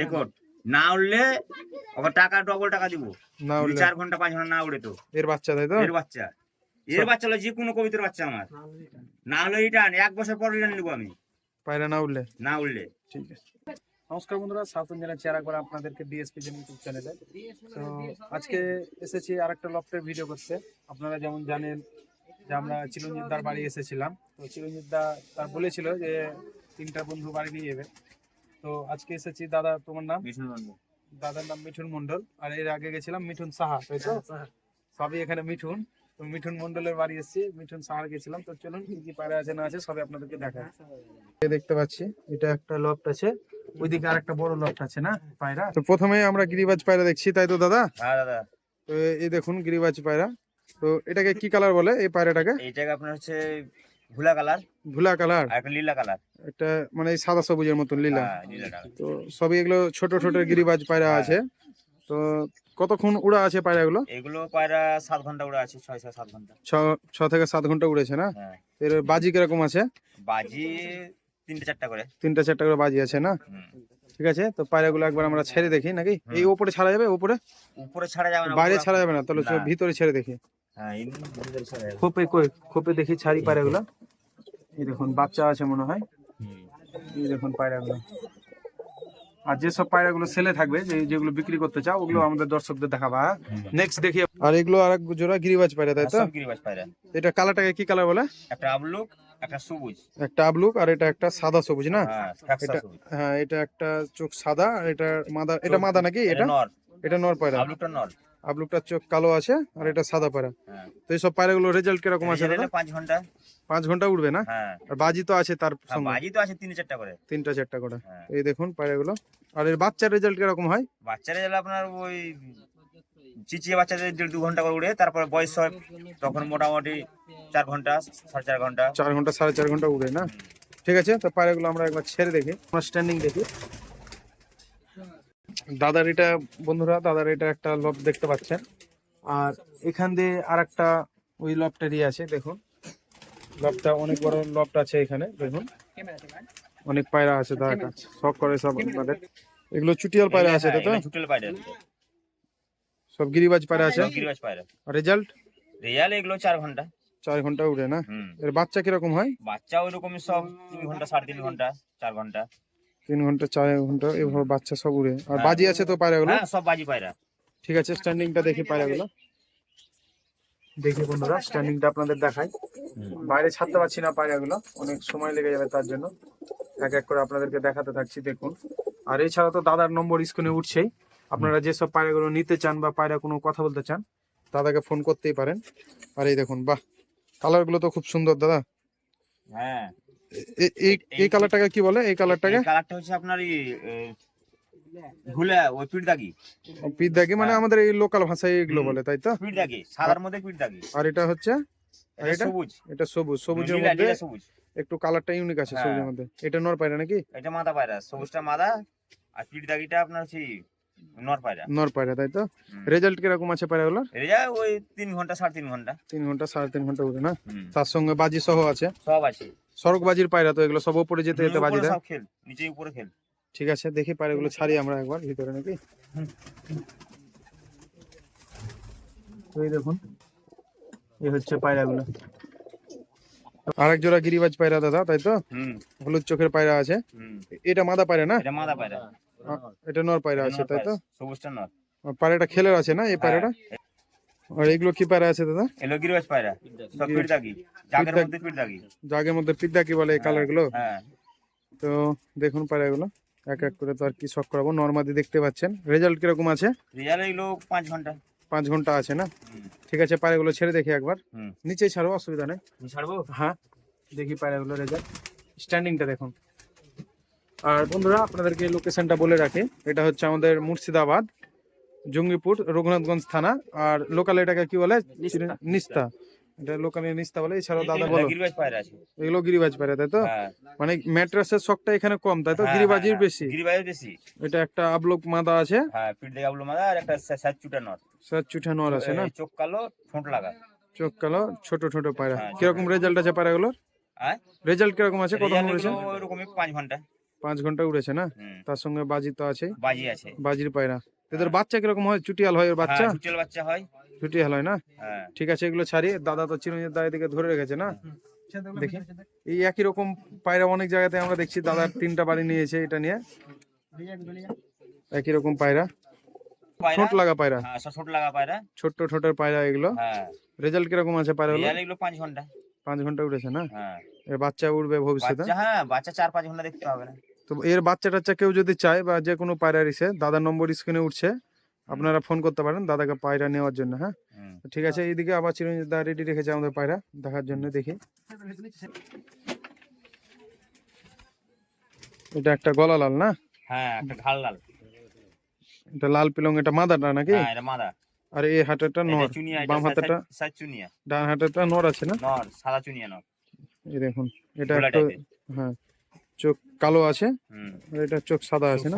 Record না উঠলে ওকে টাকা ডবল টাকা দিব। না উঠলে চার ঘণ্টা পাঁচ ঘণ্টা না উড়ে তো। এর বাচ্চা তাই তো? এর বাচ্চা। এর বাচ্চা হলো যে কোনো কবিতার বাচ্চা আমার। না হলে রিটার্ন এক বছর পর রিটার্ন নিবো আমি। পায়রা না উঠলে না উঠলে ঠিক আছে। নমস্কার বন্ধুরা জানাচ্ছি আর একবার আপনাদেরকে ডিএসপি জন ইউটিউব চ্যানেলে তো আজকে এসেছি আর একটা লফটের ভিডিও করতে। আপনারা যেমন জানেন যে আমরা চিরঞ্জিতদার বাড়ি এসেছিলাম। তো চিরঞ্জিতদা তার বলেছিল যে তিনটা বন্ধু বাড়ি নিয়ে যাবে। তো আজকে এসেছি দাদা তোমার নাম? দাদার নাম মিঠুন মন্ডল আর এর আগে গেছিলাম মিঠুন সাহা তাই তো? সবই এখানে মিঠুন। তো মিঠুন মন্ডলের বাড়ি এসেছি মিঠুন সাহার গেছিলাম। তো চলুন কি কি পায়রা আছে না আছে সবই আপনাদেরকে দেখাই। দেখতে পাচ্ছি এটা একটা লফট আছে। ওইদিকে আর একটা বড় লফট আছে না পায়রা? তো প্রথমে আমরা গিরিবাজ পায়রা দেখছি তাই তো দাদা? হ্যাঁ দাদা। তো এই দেখুন গিরিবাজ পায়রা। তো এটাকে কি কালার বলে এই পায়রাটাকে? এইটাকে আপনার হচ্ছে ভুলা কালার? ভুলা কালার। আর একটা লীলা কালার। একটা মানে এই সাদা সবুজের মতন লীলা। হ্যাঁ তো সবই এগুলো ছোট ছোট গিরিবাজ পায়রা হ্যাঁ। আছে। তো কতক্ষণ উড়া আছে পায়রাগুলো? এগুলো পায়রা সাত ঘণ্টা উড়ে আছে ছয় ছয় সাত ঘণ্টা। ছ ছ থেকে সাত ঘণ্টা উড়েছে না? হ্যাঁ। এর বাজি কীরকম আছে? বাজি তিনটে চারটা করে। তিনটা চারটা করে বাজি আছে না? ঠিক আছে তো পায়রাগুলো একবার আমরা ছেড়ে দেখি নাকি? এই ওপরে ছাড়া যাবে? ওপরে? উপরে ছাড়া যাবে না বাইরে ছাড়া যাবে না তাহলে ভিতরে ছেড়ে দেখি। হ্যাঁ খোপে কই? খোপে দেখি ছাড়ি পায়রাগুলো। এই দেখুন বাচ্চা আছে মনে হয়। এই দেখুন পায়রাগুলো। আর যেসব পায়রাগুলো সেলে থাকবে যে যেগুলো বিক্রি করতে চাও ওগুলো আমাদের দর্শকদের দেখাবা নেক্সট দেখি আর এগুলো আর এক জোড়া গিরিবাজ পায়রা তাই তো? গিরিবাজ পায়রা। এটা কালারটাকে কি কালার বলে? একটা আবলুক একটা সবুজ। একটা আবলুক আর এটা একটা সাদা সবুজ না? হ্যাঁ এটা হ্যাঁ এটা একটা চোখ সাদা আর এটা মাদা এটা মাদা নাকি এটা এটা? নর। এটা নর পায়রা। আবলুকটা নর। আবলুকটার চোখ কালো আছে আর এটা সাদা পায়রা। হ্যাঁ। তো এইসব পায়রাগুলো রেজাল্ট কীরকম আছে দাদা? পাঁচ ঘণ্টা। পাঁচ ঘণ্টা উঠবে না? হ্যাঁ। আর বাজি তো আছে তার হ্যাঁ, সঙ্গে। বাজি তো আছে তিন চারটা করে। তিনটা চারটা করে। এই দেখুন পায়রাগুলো। আর এর বাচ্চার রেজাল্ট কীরকম হয়? বাচ্চারা গেলে আপনার ওই চিচিয়ে বাচ্চাদের দেড় দু ঘণ্টা করে উড়ে তারপরে বয়স হয় তখন মোটামুটি চার ঘণ্টা সাড়ে চার ঘণ্টা। চার ঘণ্টা সাড়ে চার ঘণ্টা উড়ে না? ঠিক আছে তো পায়রাগুলো আমরা একবার ছেড়ে দেখি। আমরা স্ট্যান্ডিং দেখি। দাদার এটা বন্ধুরা দাদার এটা একটা লব দেখতে পাচ্ছেন। আর এখান দিয়ে আর একটা ওই লবটারই আছে দেখুন। লবটা অনেক বড় লবটা আছে এখানে দেখুন। অনেক পায়রা আছে দাদার কাছে শখ করে সব আপনাদের। এগুলো চুটিয়াল পায়রা আছে তো? ছুটেল পায়রা সব গিরিবাজ পায়রা আছে? সব গিরিবাজ পায়রা। রেজাল্ট? রিয়াল এগুলো চার ঘণ্টা। চার ঘণ্টা উড়ে না? এর বাচ্চা কীরকম হয়? বাচ্চা ওই রকমই সব তিন ঘণ্টা সাড়ে তিন ঘণ্টা চার ঘণ্টা। তিন ঘণ্টা চার ঘণ্টা এভাবে বাচ্চা সব উড়ে। আর হ্যাঁ। বাজি আছে তো পায়রাগুলো? হ্যাঁ সব বাজি পায়রা। ঠিক আছে স্ট্যান্ডিংটা দেখি পায়রাগুলো। দেখি। বন্ধুরা স্ট্যান্ডিংটা আপনাদের দেখাই। বাইরে ছাড়তে পারছি না পায়রাগুলো অনেক সময় লেগে যাবে তার জন্য। এক এক করে আপনাদেরকে দেখাতে থাকছি দেখুন। আর এছাড়া তো দাদার নম্বর স্ক্রিনে উঠছেই। আপনারা যেসব পায়রাগুলো নিতে চান বা পায়রা কোনো কথা বলতে চান দাদাকে ফোন করতেই পারেন। আর এই দেখুন বাহ! কালারগুলো তো খুব সুন্দর দাদা। হ্যাঁ। এই এই কালারটাকে কি বলে? এই কালারটাকে কালারটা হচ্ছে আপনার এই ঘুলে ওই মানে হ্যাঁ। আমাদের এই লোকাল ভাষায় এগুলো বলে তাই তো? সাদার মধ্যে পিঠ দাগি আর এটা হচ্ছে? আর এটা? সবুজ। এটা সবুজ সবুজের মধ্যে সবুজ। একটু কালারটা ইউনিক আছে হ্যাঁ। সবুজের মধ্যে। এটা নর পায়রা নাকি? এটা মাদা পায়রা সবুজটা মাদা। আর পিঠ দাগিটা আপনার হচ্ছে নর পায়রা নর পায়রা তাই তো? রেজাল্ট কীরকম আছে ওই তিন ঘণ্টা সাড়ে তিন ঘণ্টা। তিন ঘণ্টা সাড়ে তিন ঘণ্টা উঠে না? তার সঙ্গে বাজি সহ আছে? সব আছে। সড়ক বাজির পায়রা তো এগুলো সব উপরে যেতে যেতে বাজি দেয় খেল নিচে উপরে খেল। ঠিক আছে দেখি পায়রাগুলো ছাড়ি আমরা একবার ভিতরে নাকি? এই দেখুন এই হচ্ছে পায়রাগুলো। আরেক জোড়া গিরিবাজ পায়রা দাদা তাই তো? হলুদ চোখের পায়রা আছে। এটা মাদা পায়রা না? এটা মাদা পায়রা। এটা নর পায়রা আছে তাই তো? পায়রা, সবুজটা নর। পায়রাটা খেলের আছে না এই পায়রাটা? হ্যাঁ, আর এগুলো কি পায়রা আছে দাদা? এলো গিরিবাজ পায়রা সব পিঠ জাগের মধ্যে পিঠ জাগের মধ্যে পিদ্দা কি বলে এই কালারগুলো হ্যাঁ। তো দেখুন পায়রাগুলো এক এক করে তো আর কি শখ করাবো। নর্মাদি দেখতে পাচ্ছেন। রেজাল্ট কীরকম আছে? রিয়াল এগুলো পাঁচ ঘণ্টা। পাঁচ ঘণ্টা আছে না? ঠিক আছে পায়রাগুলো ছেড়ে দেখি একবার। নিচেই ছাড়বো অসুবিধা নেই। ছাড়বো? হ্যাঁ। দেখি পায়রাগুলো রেজাল্ট। স্ট্যান্ডিংটা দেখুন। আর বন্ধুরা আপনাদেরকে লোকেশনটা বলে রাখি। এটা হচ্ছে আমাদের মুর্শিদাবাদ জঙ্গিপুর রঘুনাথগঞ্জ থানা আর লোকাল এটাকে কি বলে? নিস্তা। এটা লোকালে নিস্তা বলে এছাড়াও দাদা বলো। এগুলো গিরিবাজ পায়রা তাই তো? হ্যাঁ। মানে ম্যাট্রাসের শখটা এখানে কম তাই তো? হ্যাঁ, গিরিবাজির হ্যাঁ, বেশি। গিরিবাজের বেশি। এটা একটা আবলোক মাদা আছে। হ্যাঁ মাদা আর একটা চুটা নর। আছে না? চোখ কালো ঠোঁট লাগা। চোখ কালো ছোট ছোট পায়রা। কীরকম রেজাল্ট আছে পায়রাগুলোর? রেজাল্ট কীরকম আছে? কত ওইরকমই পাঁচ ঘণ্টা। পাঁচ ঘণ্টা উড়েছে না? তার সঙ্গে বাজি তো আছে বাজি আছে। বাজির পায়রা। এদের বাচ্চা কীরকম হয়? চুটিয়াল হয় এর বাচ্চা? হ্যাঁ, চুটিয়াল বাচ্চা হয়। চুটিয়াল হয় না? হ্যাঁ। ঠিক আছে এগুলো ছাড়ি দাদা তো চিরঞ্জিত দা এদিকে ধরে রেখেছে না? দেখি। এই একই রকম পায়রা অনেক জায়গাতে আমরা দেখছি দাদা তিনটা বাড়ি নিয়েছে এটা নিয়ে। একই রকম পায়রা। পায়রা? ঠোঁট লাগা পায়রা। হ্যাঁ ছোট লাগা পায়রা। ছোট্ট ঠোঁটের পায়রা এগুলো। হ্যাঁ। রেজাল্ট কীরকম আছে পায়রাগুলো এগুলো পাঁচ ঘণ্টা। পাঁচ ঘণ্টা উঠেছে না? হ্যাঁ। এর বাচ্চা উঠবে ভবিষ্যতে? বাচ্চা হ্যাঁ বাচ্চা চার পাঁচ ঘণ্টা দেখতে হবে না। তো এর বাচ্চা টাচ্চা কেউ যদি চায় বা যে কোনো পায়রা এসে দাদার নম্বর স্ক্রিনে উঠছে আপনারা ফোন করতে পারেন দাদাকে পায়রা নেওয়ার জন্য হ্যাঁ? ঠিক আছে এইদিকে আবার চিরঞ্জিত দা রেডি রেখেছে আমাদের পায়রা দেখার জন্য দেখি। এটা একটা গলা লাল না? হ্যাঁ একটা ঘাল লাল। এটা লাল পিলং এটা মাদাটা নাকি? হ্যাঁ এটা মাদা আর এই হাতেরটা এটা নর বাম হাতেরটা সাইজ চুনিয়া। ডান হাতেরটা নর আছে না? নর সাদা চুনিয়া নর। এই দেখুন এটা একটু হ্যাঁ চোখ কালো আছে হুম। আর এটা চোখ সাদা আছে না?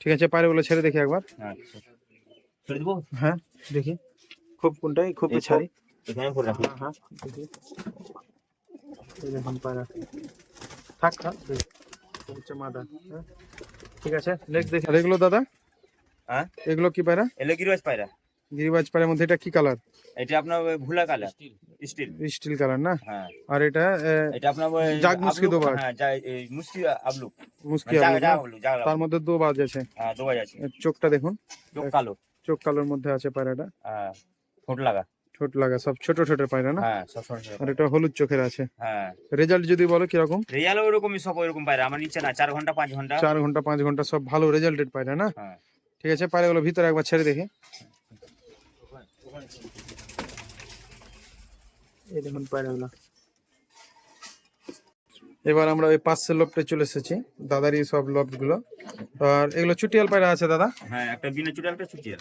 ঠিক আছে পায়রাগুলো ছেড়ে দেখি একবার। আচ্ছা। ছেড়ে দেবো? হ্যাঁ দেখি। খুব কোনটাই? খুব ছাড়ি এখানে করে রাখি। হ্যাঁ হ্যাঁ দেখি। এই দেখুন পায়রা থাক থাক হচ্ছে মাদা হ্যাঁ। ঠিক আছে নেক্সট দেখি। আর এগুলো দাদা? হ্যাঁ? এগুলো কি পায়রা? এলো গিরোজ পায়রা। গিরিবাজ পায়রার মধ্যে এটা কি কালার এটা আপনার ওই ভুলা কালার স্টিল। স্টিল কালার না? হ্যাঁ। আর এটা এটা আপনার জাগ মুসকি দোবাজ। হ্যাঁ মুসকি আবলুক। মুসকি জাগ আলু না? জাগ আবলুক, জাগ আবলুক। তার মধ্যে দু বাজ আছে। হ্যাঁ দোবাজ আছে। চোখটা দেখুন। চোখ কালো। চোখ কালোর মধ্যে আছে পায়রাটা। হ্যাঁ ঠোঁট লাগা। ছোট লাগা সব ছোট ছোট পায়রা না। আর এটা হলুদ চোখের আছে। হ্যাঁ। রেজাল্ট যদি বলো কীরকম? রিয়াল ওইরকমই সব ওইরকম পায়রা। আমার নিচে না চার ঘণ্টা পাঁচ ঘণ্টা। চার ঘণ্টা পাঁচ ঘণ্টা সব ভালো রেজাল্টেড পায়রা না? ঠিক আছে পায়রাগুলো ভিতরে একবার ছেড়ে দেখি। এই দেখুন পায়রাগুলো এবার আমরা ওই পাঁচশো লফটে চলে এসেছি দাদারই সব লফটগুলো আর এগুলো চুটিয়াল পায়রা আছে দাদা? হ্যাঁ একটা বিনা চুটিয়ালটা চুটিয়াল।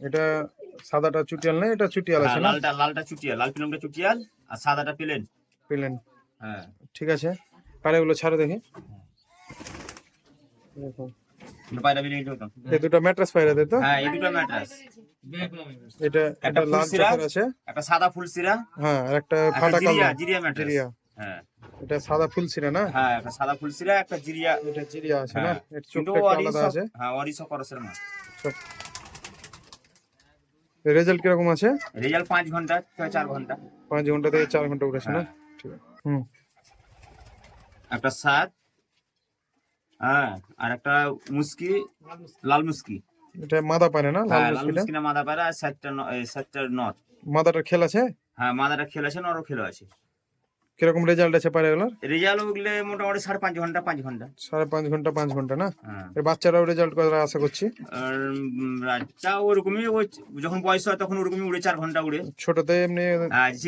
এটা সাদাটা চুটিয়াল নেই এটা চুটিয়াল আছে হ্যাঁ, না? লালটা লালটা চুটিয়াল লাল পিলমটা চুটিয়াল আর সাদাটা প্লেন। পেলেন। হ্যাঁ। ঠিক আছে পায়রাগুলো ছাড়ো দেখি। দেখুন। এই দুটো ম্যাট্রাস পায়রা তাই তো? হ্যাঁ এই দুটো ম্যাট্রাস এটা একটা একটা লাল চোখের আছে। একটা সাদা ফুলসিরা হ্যাঁ আর একটা একটা ফাটা কালো। জিরিয়া ম্যাট্রাস হ্যাঁ। এটা সাদা ফুলসিরা না? হ্যাঁ একটা সাদা ফুলসিরা একটা জিরিয়া। এটা জিরিয়া আছে না? হ্যাঁ। এর চোখটা আলাদা আছে। হ্যাঁ ওরই করসের মাছ রেজাল্ট কীরকম আছে? রেজাল্ট পাঁচ ঘণ্টা চার ঘণ্টা। পাঁচ ঘণ্টা থেকে চার ঘণ্টা উঠেছে না? হ্যাঁ। ঠিক হুম। একটা সাত হ্যাঁ আর একটা মুস্কি লাল মুস্কি। এটা মাদা পারে না? লাল হ্যাঁ মুস্কি না মাদা পায়রা আর সাতটা সাতটা নট মাদাটার খেল আছে? হ্যাঁ মাদাটা খেল আছে নরও খেলো আছে। কীরকম রেজাল্ট আছে পারে এগুলোর রেজাল্ট উঠলে মোটামুটি সাড়ে পাঁচ ঘণ্টা পাঁচ ঘণ্টা। সাড়ে পাঁচ ঘণ্টা পাঁচ ঘণ্টা না? হ্যাঁ। এর বাচ্চারাও রেজাল্ট করার আশা করছি। বাচ্চা ওরকমই ওই যখন বয়স হয় তখন ওরকমই উড়ে চার ঘণ্টা উড়ে। ছোটতে এমনি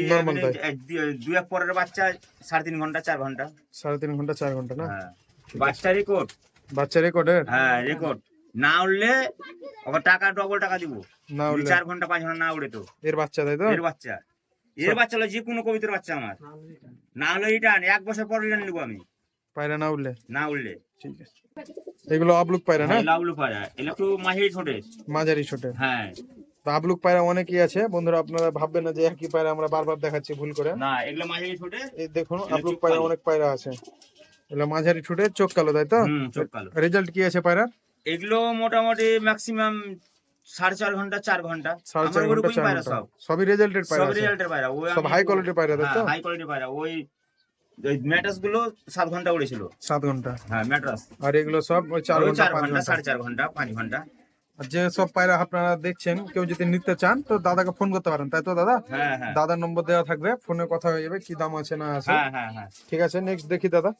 নর্মাল মানে এক- দু- এক পরের বাচ্চা সাড়ে তিন ঘণ্টা চার ঘণ্টা। সাড়ে তিন ঘণ্টা চার ঘণ্টা না? হ্যাঁ। বাচ্চা রেকর্ড বাচ্চা রেকর্ডের হ্যাঁ রেকর্ড না উঠলে আবার টাকা ডবল টাকা দিব। না উঠলে চার ঘণ্টা পাঁচ ঘণ্টা না উড়ে তো। এর বাচ্চা তাই তো? এর বাচ্চা। এর বাচ্চা হলো যে কোনো কবিতার বাচ্চা আমার। না হলে রিটার্ন এক বছর পর রিটার্ন নিবো আমি। পায়রা না উঠলে না উঠলে ঠিক আছে। এগুলো আবলুক পায়রা না? হ্যাঁ, লাউলু পাড়া এগুলো একটু মাহির ছোটে মাঝারি ছোটে হ্যাঁ। তো আবলুক পায়রা অনেকই আছে। বন্ধুরা আপনারা ভাববেন না যে একই পায়রা আমরা বারবার দেখাচ্ছি ভুল করে। না এগুলো মাঝারি ছোটে দেখুন আবলুক পায়রা অনেক পায়রা আছে। এগুলো মাঝারি ঠুটে চোখ কালো তাই তো? হুম চোখ কালো। রেজাল্ট কি আছে পায়রা এগুলো মোটামুটি ম্যাক্সিমাম সাড়ে চার ঘণ্টা চার ঘণ্টা। সাড়ে আমার চার ঘণ্টা চার পায়রা ঘণ্টা। সবই রেজাল্টেড পায়রা সব রেজাল্টের পায়রা। ওই সব হাই কোয়ালিটির পায়রা তাই তো? হাই কোয়ালিটির পায়রা। ওই ওই ম্যাট্রাসগুলো সাত ঘণ্টা উড়েছিল সাত ঘণ্টা। হ্যাঁ ম্যাট্রাস। আর এগুলো সব ওই চার ঘণ্টা চার সাড়ে চার ঘণ্টা পাঁচ ঘণ্টা। আর যে সব পায়রা আপনারা দেখছেন কেউ যদি নিতে চান তো দাদাকে ফোন করতে পারেন তাই তো দাদা? হ্যাঁ হ্যাঁ। দাদার নম্বর দেওয়া থাকবে ফোনে কথা হয়ে যাবে কি দাম আছে না আছে। হ্যাঁ হ্যাঁ হ্যাঁ। ঠিক আছে নেক্সট দেখি দাদা।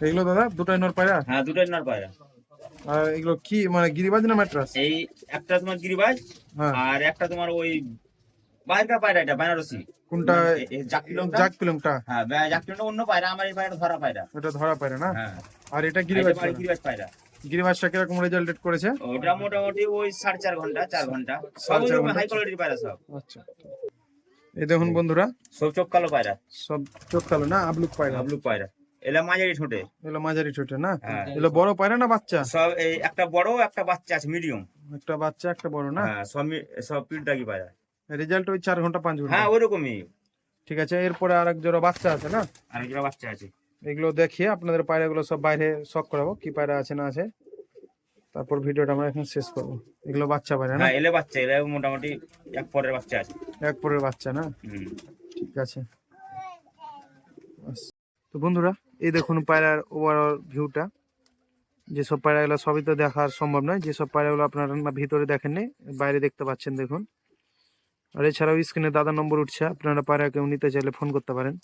এগুলো দাদা দুটাই নর পায়রা? হ্যাঁ দুটোই নর পায়রা। আর এগুলো কি মানে গিরিবাজ না ম্যাট্রাস? এই একটা তোমার গিরিবাজ হ্যাঁ। আর একটা তোমার ওই বাইরের পায়রা এটা বেনারসি। কোনটা? জাকিলংটা জাক পিলংটা হ্যাঁ জাকিলংটা অন্য পায়রা আমার এই পায়রা ধরা পায়রা। এটা ধরা পায়রা না? হ্যাঁ। আর এটা গিরিবাজ গিরিবাজ পায়রা। গিরিবাজ পায়রা। গিরিবাজটা কীরকম রেজাল্টেড করেছে? ওটা মোটামুটি ওই সাড়ে চার ঘণ্টা চার ঘণ্টা। সাড়ে চার ঘণ্টা। হাই কোয়ালিটির পায়রা সব। আচ্ছা। এই দেখুন বন্ধুরা সব চোখ কালো পায়রা। সব চোখ কালো না আবলুক পায়রা। হাবলু পায়রা। এলা মাঝারি ঠোঁটে। এগুলো মাঝারি ছোট না? হ্যাঁ। এগুলো বড় পায়রা না বাচ্চা? সব এই একটা বড় একটা বাচ্চা আছে মিডিয়াম একটা বাচ্চা একটা বড় না? হ্যাঁ সব সব পিলটাকি পায়রা? রেজাল্ট ওই চার ঘণ্টা পাঁচ ঘণ্টা। হ্যাঁ ওইরকমই। ঠিক আছে এরপরে আর এক জোড়া বাচ্চা আছে না? আর একটা বাচ্চা আছে। এগুলো দেখিয়ে আপনাদের পায়রাগুলো সব বাইরে শখ করাবো কি পায়রা আছে না আছে। তারপর ভিডিওটা আমরা এখন শেষ করব। এগুলো বাচ্চা পায়রা না? হ্যাঁ এলে বাচ্চা এলে মোটামুটি এক পরের বাচ্চা আছে। এক পরের বাচ্চা না। ঠিক আছে। তো বন্ধুরা, এই দেখুন পায়রার ওভারঅল ভিউটা যেসব পায়রাগুলো সবই তো দেখার সম্ভব নয়, যেসব পায়রাগুলো আপনারা ভিতরে দেখেননি, বাইরে দেখতে পাচ্ছেন দেখুন। আর এছাড়াও স্ক্রিনে দাদা নম্বর উঠছে, আপনারা পায়রা কেউ নিতে চাইলে ফোন করতে পারেন।